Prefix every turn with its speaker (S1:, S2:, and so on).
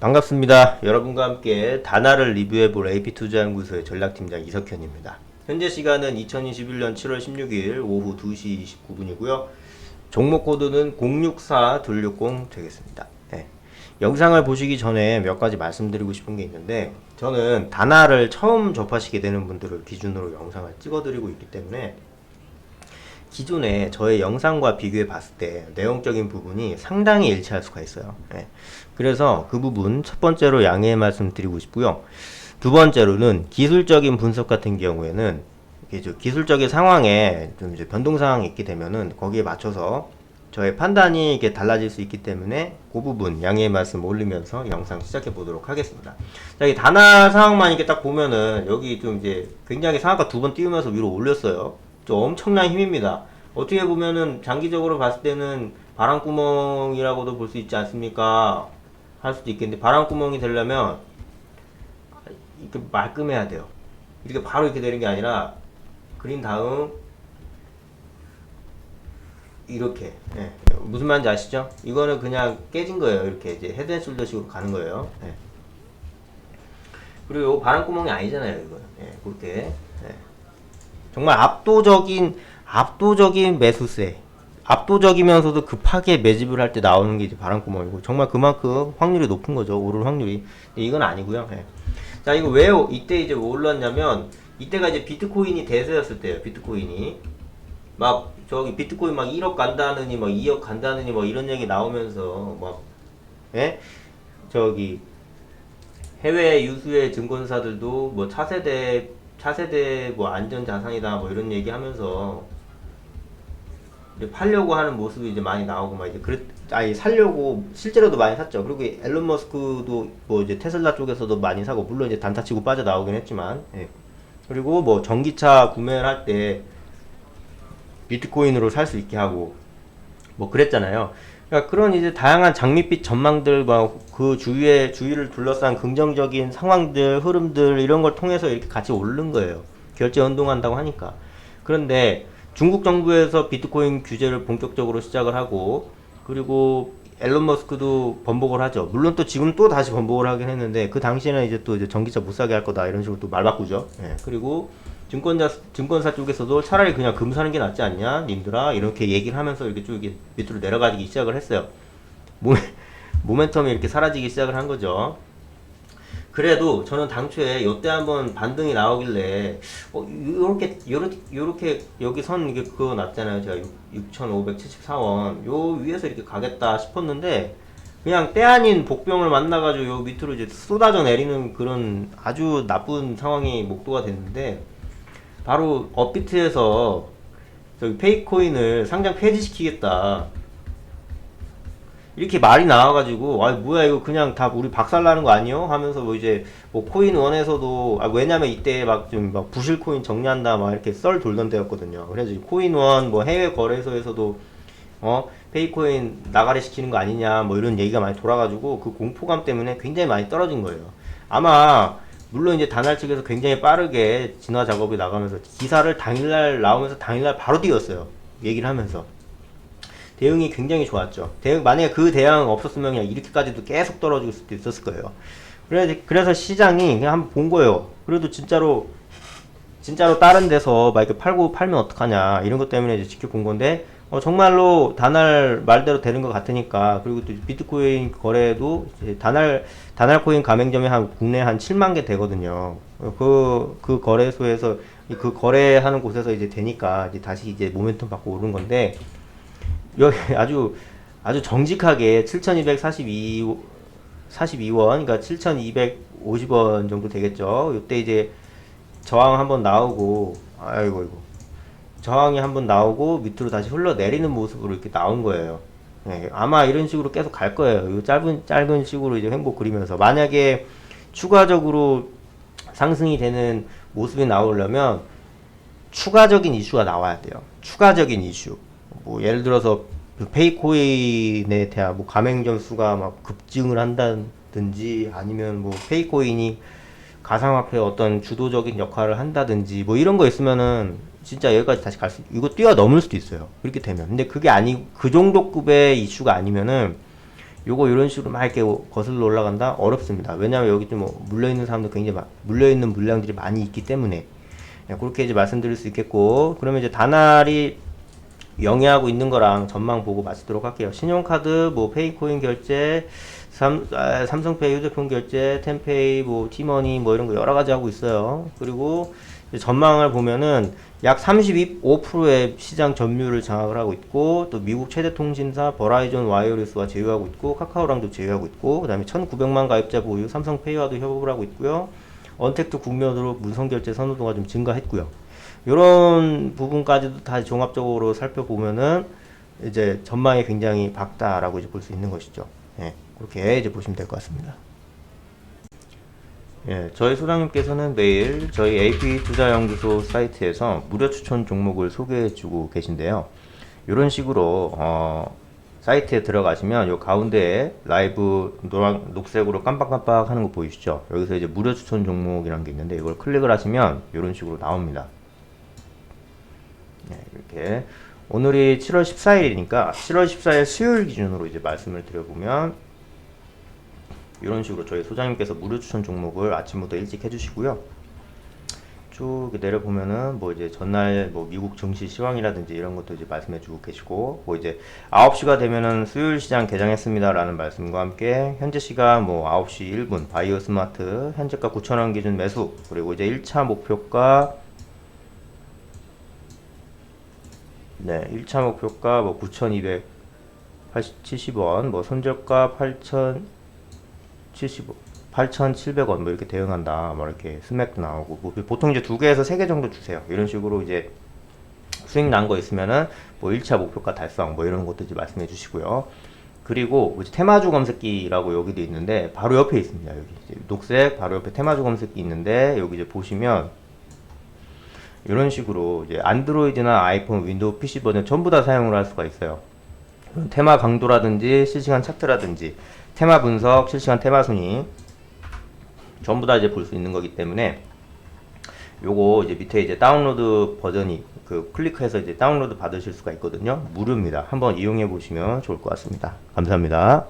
S1: 반갑습니다. 여러분과 함께 다나를 리뷰해볼 AP투자연구소의 전략팀장 이석현입니다. 현재 시간은 2021년 7월 16일 오후 2시 29분이고요. 종목 코드는 064260 되겠습니다. 네. 영상을 보시기 전에 몇 가지 말씀드리고 싶은 게 있는데 저는 다나를 처음 접하시게 되는 분들을 기준으로 영상을 찍어드리고 있기 때문에 기존에 저의 영상과 비교해 봤을 때 내용적인 부분이 상당히 일치할 수가 있어요. 예. 그래서 그 부분 첫 번째로 양해의 말씀 드리고 싶고요. 두 번째로는 기술적인 분석 같은 경우에는 기술적인 상황에 좀 이제 변동 상황이 있게 되면은 거기에 맞춰서 저의 판단이 이게 달라질 수 있기 때문에 그 부분 양해의 말씀 올리면서 영상 시작해 보도록 하겠습니다. 자, 이 단화 상황만 이렇게 딱 보면은 여기 좀 이제 굉장히 상한가 두 번 띄우면서 위로 올렸어요. 좀 엄청난 힘입니다. 어떻게 보면은 장기적으로 봤을 때는 바람구멍이라고도 볼 수 있지 않습니까? 할 수도 있겠는데 바람구멍이 되려면 이렇게 말끔해야 돼요. 이렇게 바로 이렇게 되는 게 아니라 그린 다음 이렇게 예. 무슨 말인지 아시죠? 이거는 그냥 깨진 거예요. 이렇게 이제 헤드앤숄더식으로 가는 거예요. 예. 그리고 요 바람구멍이 아니잖아요. 이거 예. 그렇게 예. 정말 압도적인 압도적인 매수세. 압도적이면서도 급하게 매집을 할 때 나오는 게 이제 바람구멍이고 정말 그만큼 확률이 높은 거죠. 오를 확률이. 이건 아니고요. 예. 자 이거 왜 오- 이때 이제 올랐냐면 이때가 이제 비트코인이 대세였을 때예요 비트코인이. 막 저기 비트코인 막 1억 간다느니 막 2억 간다느니 뭐 이런 얘기 나오면서 막 예? 저기 해외 유수의 증권사들도 뭐 차세대 차세대 뭐 안전 자산이다 뭐 이런 얘기 하면서 이제 팔려고 하는 모습이 이제 많이 나오고 막 이제 그랬 아니 살려고 실제로도 많이 샀죠. 그리고 앨런 머스크도 뭐 이제 테슬라 쪽에서도 많이 사고 물론 이제 단타 치고 빠져 나오긴 했지만 예. 그리고 뭐 전기차 구매를 할 때 비트코인으로 살 수 있게 하고 뭐 그랬잖아요. 그러니까 그런 이제 다양한 장밋빛 전망들과 그 주위에 주위를 둘러싼 긍정적인 상황들, 흐름들 이런 걸 통해서 이렇게 같이 오른 거예요. 결제 운동한다고 하니까. 그런데 중국 정부에서 비트코인 규제를 본격적으로 시작을 하고 그리고 앨런 머스크도 번복을 하죠. 물론 또 지금 또 다시 번복을 하긴 했는데 그 당시에는 이제 또 이제 전기차 못 사게 할 거다 이런 식으로 또 말 바꾸죠. 예. 그리고 증권자 증권사 쪽에서도 차라리 그냥 금 사는 게 낫지 않냐, 님들아 이렇게 얘기를 하면서 이렇게 쭉 이렇게 밑으로 내려가기 시작을 했어요. 모, 모멘텀이 이렇게 사라지기 시작을 한 거죠. 그래도 저는 당초에 요때 한번 반등이 나오길래 어 요렇게 요렇게 여기 선 이게 그거 났잖아요. 제가 6,574원 요 위에서 이렇게 가겠다 싶었는데 그냥 때 아닌 복병을 만나가지고 요 밑으로 이제 쏟아져 내리는 그런 아주 나쁜 상황이 목도가 됐는데 바로 업비트에서 저기 페이코인을 상장 폐지시키겠다. 이렇게 말이 나와가지고 아 뭐야 이거 그냥 다 우리 박살나는 거 아니요? 하면서 뭐 이제 뭐 코인 원에서도 아 왜냐면 이때 막 좀 막 부실 코인 정리한다 막 이렇게 썰 돌던 때였거든요. 그래서 코인 원 뭐 해외 거래소에서도 어 페이코인 나가리 시키는 거 아니냐 뭐 이런 얘기가 많이 돌아가지고 그 공포감 때문에 굉장히 많이 떨어진 거예요. 아마 물론 이제 단할 측에서 굉장히 빠르게 진화 작업이 나가면서 기사를 당일날 나오면서 당일날 바로 띄웠어요. 얘기를 하면서. 대응이 굉장히 좋았죠. 대응, 만약에 그 대응 없었으면 그냥 이렇게까지도 계속 떨어질 수도 있었을 거예요. 그래서, 그래서 시장이 그냥 한번 본 거예요. 그래도 진짜로, 진짜로 다른 데서 막 이렇게 팔고 팔면 어떡하냐, 이런 것 때문에 이제 지켜본 건데, 어, 정말로 단할 말대로 되는 것 같으니까, 그리고 또 비트코인 거래도 단할, 단할 코인 가맹점이 한 국내 한 7만 개 되거든요. 그, 그 거래소에서, 그 거래하는 곳에서 이제 되니까, 이제 다시 이제 모멘텀 받고 오른 건데, 여기 아주 아주 정직하게 7,242 42원, 그러니까 7,250원 정도 되겠죠. 이때 이제 저항 한번 나오고, 아이고 이거 저항이 한번 나오고 밑으로 다시 흘러내리는 모습으로 이렇게 나온 거예요. 네, 아마 이런 식으로 계속 갈 거예요. 이 짧은 짧은 식으로 이제 행복 그리면서 만약에 추가적으로 상승이 되는 모습이 나오려면 추가적인 이슈가 나와야 돼요. 추가적인 이슈. 뭐 예를 들어서 그 페이코인에 대한 뭐 가맹점 수가 막 급증을 한다든지 아니면 뭐 페이코인이 가상화폐 어떤 주도적인 역할을 한다든지 뭐 이런 거 있으면은 진짜 여기까지 다시 갈 수, 이거 뛰어넘을 수도 있어요. 그렇게 되면. 근데 그게 아니, 그 정도 급의 이슈가 아니면은 요거 이런 식으로 막 이렇게 거슬러 올라간다 어렵습니다. 왜냐하면 여기 좀 뭐 물려 있는 사람도 굉장히 많, 물려 있는 물량들이 많이 있기 때문에 예, 그렇게 이제 말씀드릴 수 있겠고 그러면 이제 다날이 영위하고 있는 거랑 전망 보고 마치도록 할게요. 신용카드, 뭐 페이코인 결제, 삼, 아, 삼성페이 휴대폰 결제, 텐페이, 뭐 티머니 뭐 이런 거 여러 가지 하고 있어요. 그리고 전망을 보면은 약 32.5%의 시장 점유율을 장악을 하고 있고 또 미국 최대 통신사 버라이전 와이어리스와 제휴하고 있고 카카오랑도 제휴하고 있고 그 다음에 1,900만 가입자 보유 삼성페이와도 협업을 하고 있고요. 언택트 국면으로 무선 결제 선호도가 좀 증가했고요. 이런 부분까지도 다 종합적으로 살펴보면은 이제 전망이 굉장히 밝다라고 이제 볼 수 있는 것이죠. 예, 그렇게 이제 보시면 될 것 같습니다. 예, 저희 소장님께서는 매일 저희 AP 투자연구소 사이트에서 무료 추천 종목을 소개해주고 계신데요. 이런 식으로 어, 사이트에 들어가시면 요 가운데에 라이브 노란 녹색으로 깜빡깜빡 하는 거 보이시죠? 여기서 이제 무료 추천 종목이라는 게 있는데 이걸 클릭을 하시면 이런 식으로 나옵니다. 네, 이렇게 오늘이 7월 14일이니까 7월 14일 수요일 기준으로 이제 말씀을 드려보면 이런 식으로 저희 소장님께서 무료 추천 종목을 아침부터 일찍 해주시고요. 쭉 내려보면은 뭐 이제 전날 뭐 미국 증시 시황이라든지 이런 것도 이제 말씀해 주고 계시고 뭐 이제 9시가 되면은 수요일 시장 개장했습니다라는 말씀과 함께 현재 시간 뭐 9시 1분 바이오 스마트 현재가 9천원 기준 매수 그리고 이제 1차 목표가 네 1차 목표가 뭐 9,270원 뭐 손절가 8,000 75, 8,700원 뭐 이렇게 대응한다. 뭐 이렇게 스맥도 나오고 뭐 보통 이제 두 개에서 세 개 정도 주세요. 이런 식으로 이제 수익 난 거 있으면은 뭐 1차 목표가 달성 뭐 이런 것들 이제 말씀해 주시고요. 그리고 뭐 테마주 검색기라고 여기도 있는데 바로 옆에 있습니다. 여기 이제 녹색 바로 옆에 테마주 검색기 있는데 여기 이제 보시면 이런 식으로 이제 안드로이드나 아이폰, 윈도우, PC 버전 전부 다 사용을 할 수가 있어요. 테마 강도라든지 실시간 차트라든지 테마 분석, 실시간 테마 순위 전부 다 이제 볼 수 있는 거기 때문에 요거 이제 밑에 이제 다운로드 버전이 그 클릭해서 이제 다운로드 받으실 수가 있거든요. 무료입니다. 한번 이용해 보시면 좋을 것 같습니다. 감사합니다.